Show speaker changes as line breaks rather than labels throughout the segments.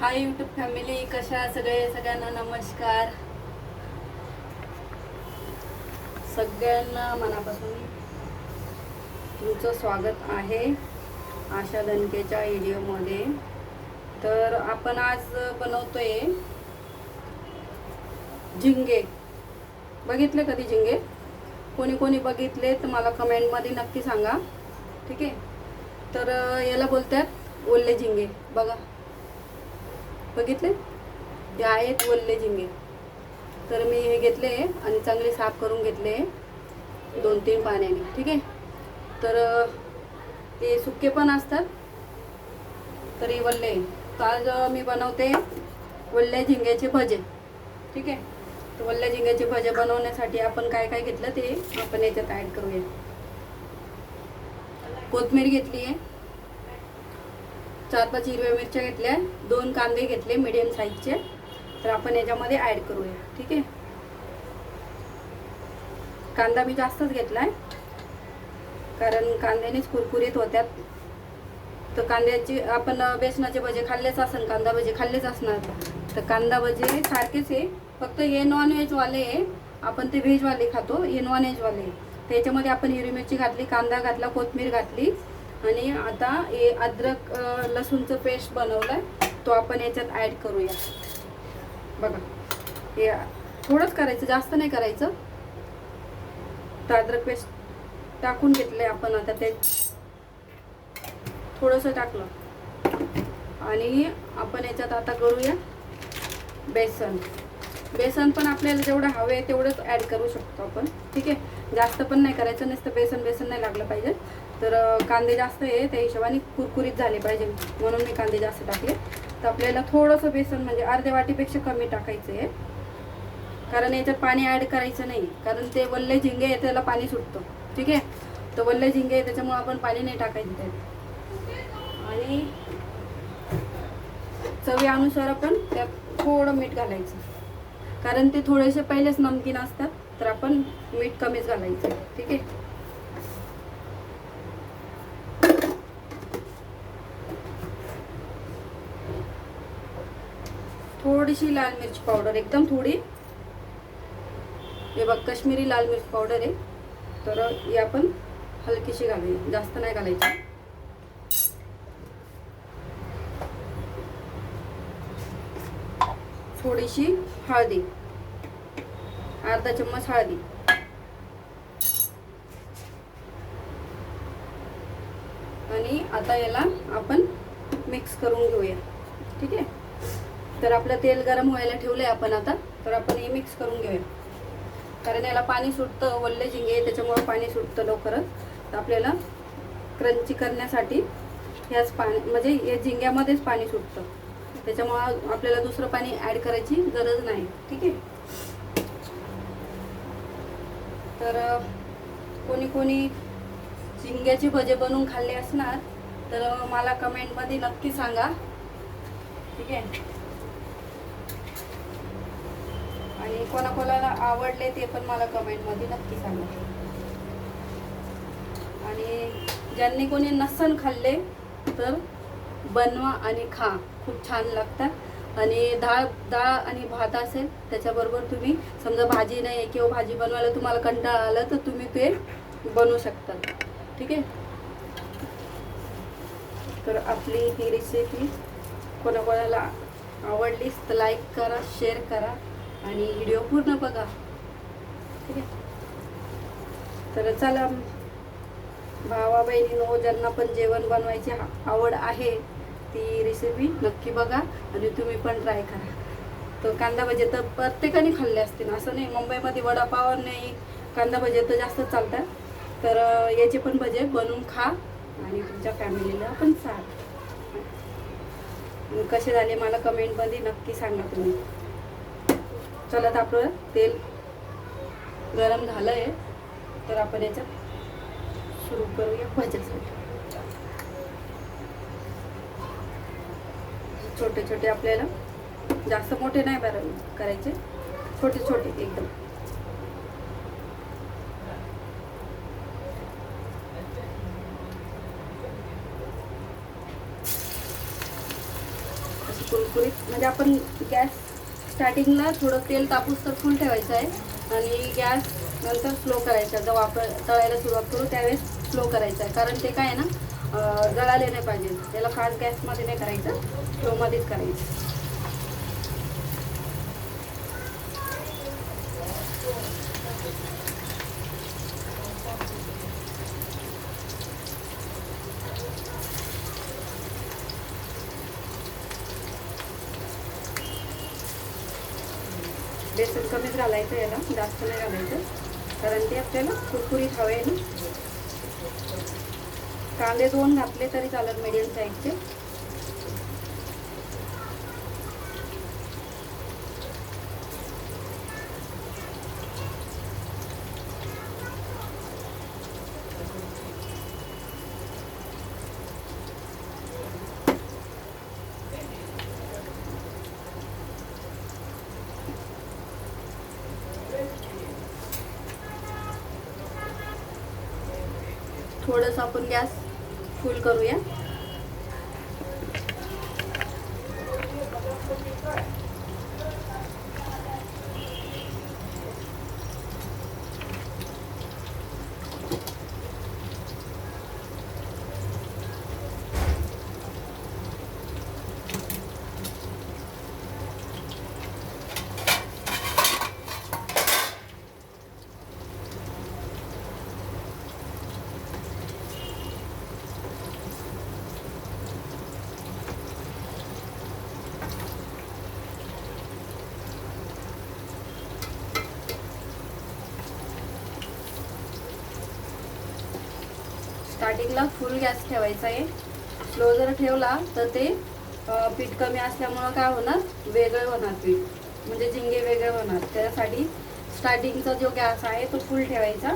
Hi YouTube family कशा सगळे? सगळ्यांना नमस्कार. सगळ्यांना मनापासून तुमचं स्वागत आहे आशा दणकेच्या व्हिडिओमध्ये. तर आपण आज बनवतोय झिंगे. बघितले कधी झिंगे? कोणी कोणी बघितले तर मला कमेंटमध्ये नक्की सांगा. ठीक आहे? तर याला बोलतात ओले झिंगे. बघा. बघितले? हे आहेत वल्ले झिंगे. तर मी हे घेतले आणि चांगले साफ करून घेतले दोन तीन पाण्याने. ठीक आहे? तर ते सुके पण असतात. तरी वल्ले. आज मी बनवते वल्ल्या झिंग्याचे भजे. ठीक आहे? तर वल्ल्या झिंग्याचे भजे बनवण्यासाठी आपण काय काय घेतलं ते आपण याच्यात ॲड करूया. कोथमीर घेतली आहे चार पाच हिरव्या मिरच्या घेतल्या दोन कांदे घेतले मिडियम साईजचे तर आपण याच्यामध्ये ॲड करूया ठीक आहे? कांदा मी जास्तच घेतलाय कारण कांद्यानेच कुरकुरीत होत्यात. तर कांद्याची आपण बेसनाचे भजे खाल्लेच असन कांदा भजे खाल्लेच असणार. तर कांदा भजे सारखेच आहे फक्त हे नॉनव्हेजवाले आहे. आपण ते व्हेजवाले खातो हे नॉनव्हेजवाले त्याच्यामध्ये आपण हिरवी मिरची घातली कांदा घातला कोथमीर घातली. आणि आता हे अद्रक लसूणचं पेस्ट बनवलाय. तो आपण याच्यात ॲड करूया. बघा हे थोडंच करायचं जास्त नाही करायचं. तर अद्रक पेस्ट टाकून घेतलंय आपण आता ते. थोडंसं टाकलं. आणि आपण याच्यात आता करूया बेसन. बेसन पण आपल्याला जेवढं हवं आहे तेवढंच ॲड करू शकतो आपण. ठीक आहे? जास्त पण नाही करायचं नसतं बेसन बेसन नाही लागलं पाहिजे. तर कांदे जास्त आहे त्या हिशोबाने कुरकुरीत झाले पाहिजे म्हणून मी कांदे जास्त टाकले. तर आपल्याला थोडंसं बेसन म्हणजे अर्ध्या वाटीपेक्षा कमी टाकायचं आहे. कारण याच्यात पाणी ॲड करायचं नाही. कारण ते वल्ले झिंगे आहे त्याला पाणी सुटतं. ठीक आहे? तर वल्ले झिंगे आहे त्याच्यामुळे आपण पाणी नाही टाकायचं त्यात. आणि चवीनुसार आपण त्यात थोडं मीठ घालायचं. कारण ते थोडेसे पहिलेच नमकीन असतात तर आपण मीठ कमीच घालायचं. ठीक आहे? थोडीशी लाल मिरची पावडर एकदम थोडी. हे बघ काश्मीरी लाल मिरची पावडर आहे. तर ही आपण हलकीशी घालूया. जास्त नाही घालायची. थोडीशी हळदी. अर्धा चम्मच हळदी. आणि आता याला आपण मिक्स करून घेऊया. ठीक आहे? तर आपलं तेल गरम व्हायला ठेवलं आहे आपण आता. तर आपण हे मिक्स करून घेऊया. कारण याला पाणी सुटतं वल्ले झिंगे त्याच्यामुळं पाणी सुटतं लवकरच. तर आपल्याला क्रंची करण्यासाठी ह्याच पाणी म्हणजे या झिंग्यामध्येच पाणी सुटतं. त्याच्यामुळं आपल्याला दुसरं पाणी ॲड करायची गरज नाही. ठीक आहे? तर कोणी कोणी झिंग्याचे भजे बनवून खाल्ले असणार तर मला कमेंटमध्ये नक्की सांगा. ठीक आहे? आणि कोणाकोणाला आवडले ते पण मला कमेंटमध्ये नक्की सांगा. आणि ज्यांनी कोणी नसन खाल्ले तर बनवा आणि खा. खूप छान लागतात. आणि डाळ डाळ आणि भात असेल त्याच्याबरोबर तुम्ही समजा भाजी नाही किंवा भाजी बनवायला तुम्हाला कंटाळा आला तर तुम्ही ते बनवू शकता. ठीक आहे? तर आपली ही रेसिपी कोणाकोणाला आवडलीच तर लाईक करा शेअर करा. आणि व्हिडिओ पूर्ण बघा. ठीक आहे? तर चला भावा बहिणीनो ज्यांना पण जेवण बनवायची आवड आहे ती रेसिपी नक्की बघा आणि तुम्ही पण ट्राय करा. तर कांदा भजे तर प्रत्येकाने खाल्ले असतील असं नाही. मुंबईमध्ये वडापाव नाही कांदा भजे तर जास्त चालतात. तर याचे पण भजे बनवून खा आणि तुमच्या फॅमिलीला पण सांग कसे झाले मला कमेंटमध्ये नक्की सांगा तुम्ही. चला तर आपलं तेल गरम झालं आहे तर आपण याच्यात सुरू करूया भज्यासाठी. छोटे छोटे आपल्याला जास्त मोठे नाही बरं करायचे. छोटे छोटे एकदम. कुरकुरीत म्हणजे आपण गॅस स्टार्टिंगला थोडं तेल तापूस तर फुल ठेवायचं आहे आणि गॅस नंतर स्लो करायचा जर वापर तळायला सुरुवात करू त्यावेळेस स्लो करायचा आहे. कारण ते काय आहे ना अं, जळाले नाही पाहिजे. त्याला फास्ट गॅसमध्ये नाही करायचं स्लोमध्येच करायचं बेसन कमीच घालायचं याला जास्त नाही घालायचं. कारण ते आपल्याला कुरकुरीत हवे ना. कांदे दोन घातले तरी चालत मीडियम साईजचे थोडंसं आपण गॅस फुल करूया. स्टार्टिंगला फुल गॅस ठेवायचा आहे. स्लो जर ठेवला तर ते पीठ कमी असल्यामुळं काय होणार? वेगळं होणार पीठ. म्हणजे झिंगे वेगळे होणार. त्यासाठी स्टार्टिंगचा जो गॅस आहे तो फुल ठेवायचा.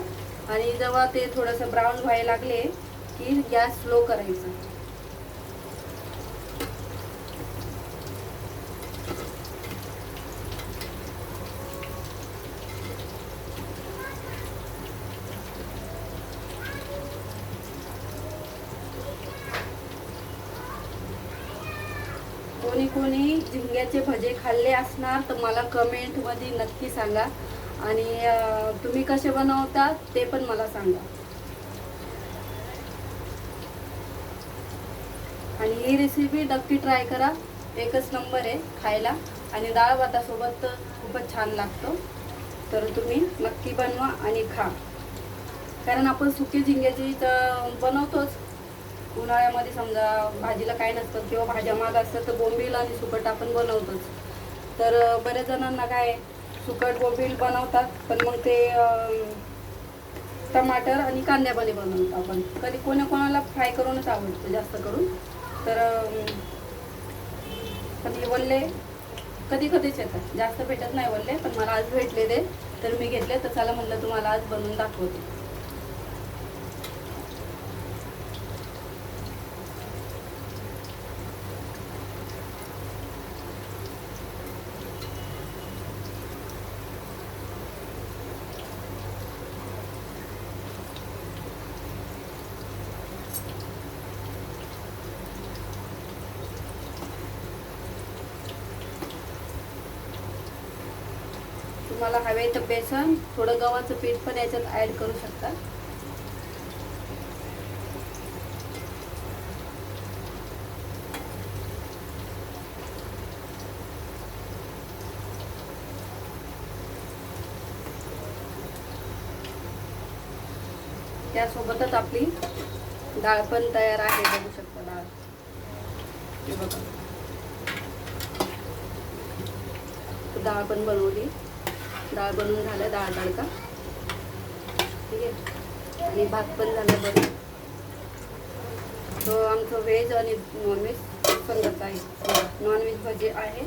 आणि जेव्हा ते थोडंसं ब्राऊन व्हायला लागले की गॅस स्लो करायचा. कोणी झिंग्याचे भजे खाल्ले असणार तर मला कमेंटमध्ये नक्की सांगा. आणि तुम्ही कसे बनवता ते पण मला सांगा. आणि ही रेसिपी नक्की ट्राय करा. एकच नंबर आहे खायला. आणि डाळ भातासोबत तर खूपच छान लागतो. तर तुम्ही नक्की बनवा आणि खा. कारण आपण सुके झिंग्याची तर बनवतोच उन्हाळ्यामध्ये समजा भाजीला काय नसतं किंवा भाज्या माग असतात तर बोंबील आणि सुकट आपण बनवतोच. तर बऱ्याच जणांना काय सुकट बोंबील बनवतात पण मग ते टमाटर आणि कांद्यामध्ये बनवतो आपण. कधी कोणा कोणाला फ्राय करूनच आवडतं जास्त करून. तर कधी वल्ले कधी कधीच येतात. जास्त भेटत नाही वल्ले पण मला आज भेटले ते तर मी घेतले तर चला म्हणलं तुम्हाला आज बनवून दाखवते. तुम्हाला हवे तर बेसन थोडं गव्हाचं पीठ पण याच्यात ऍड करू शकता. त्यासोबतच आपली डाळ पण तयार आहे बघू शकता डाळ. बघा. डाळ पण बनवली. डाळ बनवून झालं डाळ तडका. ठीक आहे? आणि भात पण झालं बरं. तो आमचं व्हेज आणि नॉनव्हेज संगत आहे. नॉनव्हेज भजी आहे.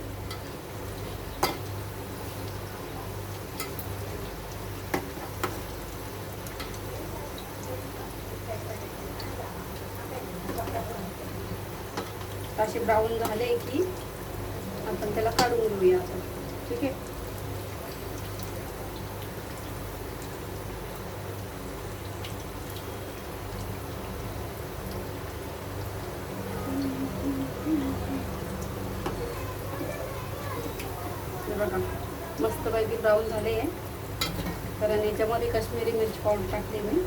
असे ब्राऊन झाले की आपण त्याला काढून घेऊया आता ठीक आहे? हे बघा मस्तपैकी ब्राऊन झाले आहे कारण याच्यामध्ये काश्मीरी मिरची पावडर टाकली मी.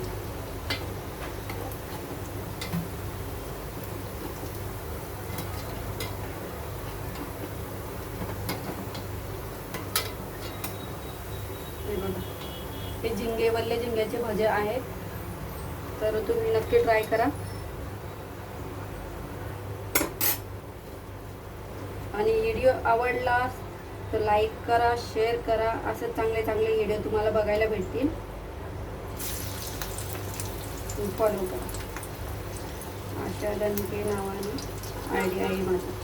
बघा हे झिंगे वल्ले झिंग्याचे भजे आहेत. तर तुम्ही नक्की ट्राय करा. आणि व्हिडिओ आवडला तर लाईक करा शेअर करा. असं चांगले चांगले व्हिडिओ तुम्हाला बघायला भेटतील. फॉलो करा. आशा दणके नावाने आयडिया आहे माझं.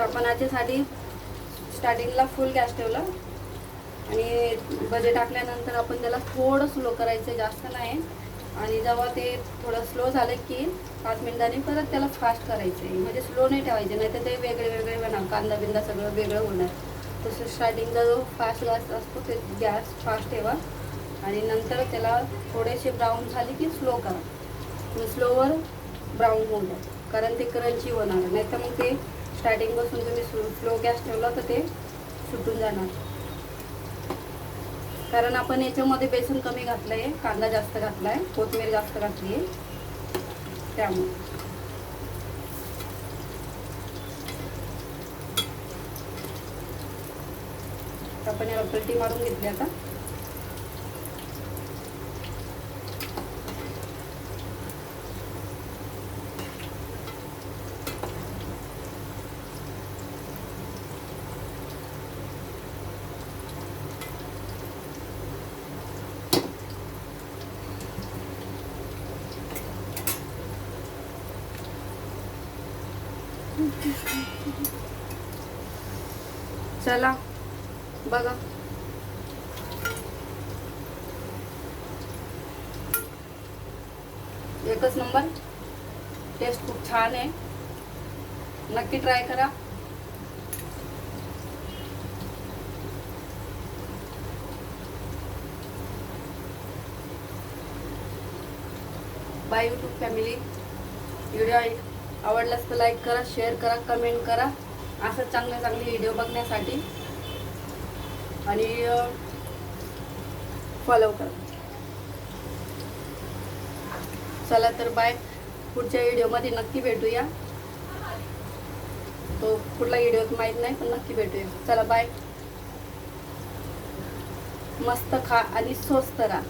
आपण याच्यासाठी स्टार्टिंगला फुल गॅस ठेवला. आणि भजे टाकल्यानंतर आपण त्याला थोडं स्लो करायचं जास्त नाही. आणि जेव्हा ते थोडं स्लो झालं की पाच मिनिटांनी परत त्याला फास्ट करायचं आहे. म्हणजे स्लो नाही ठेवायचे नाही तर ते वेगळे वेगळे होणार कांदा बिंदा सगळं वेगळं होणार. तसं स्टार्टिंगचा जो फास्ट गॅस असतो ते गॅस फास्ट ठेवा. आणि नंतर त्याला थोडेसे ब्राऊन झाले की स्लो करा. स्लोवर ब्राऊन होणार कारण ते क्रंची होणार. नाही तर मग ते स्टार्टिंगपासून तुम्ही स्लो स्लो गॅस ठेवला तर ते सुटून जाणार. कारण आपण याच्यामध्ये बेसन कमी घातलं आहे कांदा जास्त घातला आहे कोथमीर जास्त घातली आहे. त्यामुळे. आपण याला पलटी मारून घेतली आता. चला बघा. एकच नंबर. टेस्ट खूप छान आहे. नक्की ट्राय करा. बाय यूट्यूब फॅमिली व्हिडिओ आवडलास तर लाईक करा शेअर करा कमेंट करा. असं चांगले चांगले व्हिडिओ बघण्यासाठी. आणि फॉलो करा. चला तर बाय पुढच्या व्हिडिओमध्ये नक्की भेटूया. तो कुठला व्हिडिओ माहीत नाही पण नक्की भेटूया. चला बाय मस्त खा आणि स्वस्त राहा.